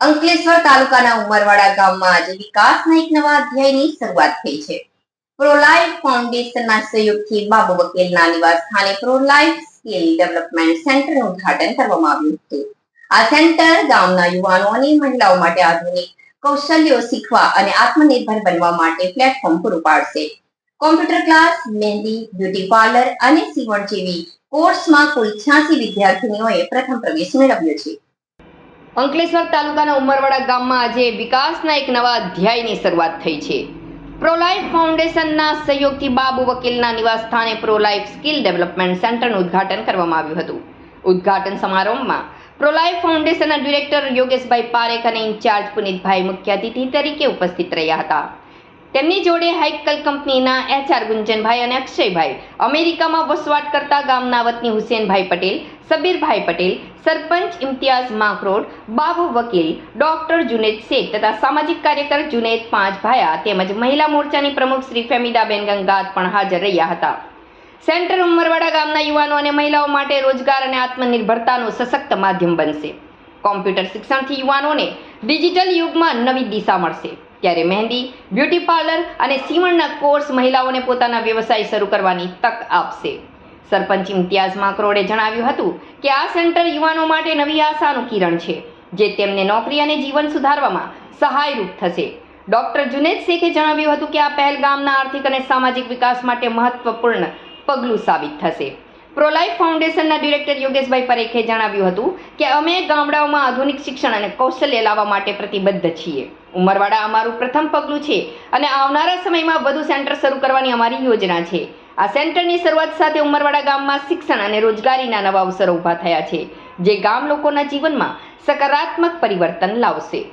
અંકલેશ્વર તાલુકાના ઉમરવાડા ગામમાં આજે વિકાસના એક નવા અધ્યાયની શરૂઆત થઈ છે. પ્રોલાઇફ ફાઉન્ડેશનના સહયોગથી બાબુ વકીલના નિવાસ સ્થાને પ્રોલાઇફ સ્કિલ ડેવલપમેન્ટ સેન્ટરનું ઉદ્ઘાટન કરવામાં આવ્યું હતું. આ સેન્ટર ગામના યુવાનો અને મહિલાઓ માટે આધુનિક કૌશલ્યો શીખવા અને આત્મનિર્ભર બનવા માટે પ્લેટફોર્મ પૂરું પાડશે. Computer class mehndi beauty parlour અને સીવણ જેવી કોર્સમાં કુલ છ્યાસી વિદ્યાર્થીનીઓએ પ્રથમ પ્રવેશ મેળવ્યો છે. અંકલેશ્વર તાલુકાના ઉમરવાડા ગામમાં આજે વિકાસના એક નવા અધ્યાયની શરૂઆત થઈ છે. પ્રોલાઇફ ફાઉન્ડેશનના સહયોગથી બાબુ વકીલના નિવાસ સ્થાને પ્રોલાઇફ સ્કિલ ડેવલપમેન્ટ સેન્ટરનું ઉદ્ઘાટન કરવામાં આવ્યું હતું. ઉદ્ઘાટન સમારંભમાં પ્રોલાઇફ ફાઉન્ડેશનના ડિરેક્ટર યોગેશભાઈ પારેખ અને ઇન્ચાર્જ પુનિતભાઈ મુખ્ય અતિથિ તરીકે ઉપસ્થિત રહ્યા હતા. તેમની જોડે હાઇકલ કંપનીના એચઆર ગુંજનભાઈ અને અક્ષયભાઈ, અમેરિકામાં વસવાટ કરતા ગામના વતની હુસેનભાઈ પટેલ સબીરભાઈ પટેલ, સરપંચ ઇમ્તિયાઝ માકરોડ, બાબુ વકીલ, ડોક્ટર જુનેદ શેખ તથા સામાજિક કાર્યકર જુનેદ પાંચ ભાયા તેમજ મહિલા મોરચાની પ્રમુખ શ્રી ફેમિદાબેન ગંગાત પણ હાજર રહ્યા હતા. સેન્ટર ઉમરવાડા ગામના યુવાનો અને મહિલાઓ માટે રોજગાર અને આત્મનિર્ભરતાનું સશક્ત માધ્યમ બનશે. કોમ્પ્યુટર શિક્ષણથી યુવાનોને ડિજિટલ યુગમાં નવી દિશા મળશે. ત્યારે મહેંદી, બ્યુટી પાર્લર અને સીવણના કોર્સ મહિલાઓને પોતાના વ્યવસાય શરૂ કરવાની તક આપશે. સરપંચ ઇમ્તિયાઝ માકરોડે જણાવ્યું હતું કે આ સેન્ટર યુવાનો માટે નવી આશાનું કિરણ છે, જે તેમને નોકરી અને જીવન સુધારવામાં સહાયરૂપ થશે. ડોક્ટર જુનેદ શેખે જણાવ્યું હતું કે આ પહેલ ગામના આર્થિક અને સામાજિક વિકાસ માટે મહત્વપૂર્ણ પગલું સાબિત થશે. પ્રોલાઇફ ફાઉન્ડેશનના ડિરેક્ટર યોગેશભાઈ પરેખે જણાવ્યું હતું કે અમે ગામડાઓમાં આધુનિક શિક્ષણ અને કૌશલ્ય લાવવા માટે પ્રતિબદ્ધ છીએ. ઉમરવાડા અમારું પ્રથમ પગલું છે અને આવનારા સમયમાં વધુ સેન્ટર શરૂ કરવાની અમારી યોજના છે. આ સેન્ટરની શરૂઆત સાથે ઉમરવાડા ગામમાં શિક્ષણ અને રોજગારીના નવા અવસરો ઊભા થયા છે, જે ગામ લોકોના જીવનમાં સકારાત્મક પરિવર્તન લાવશે.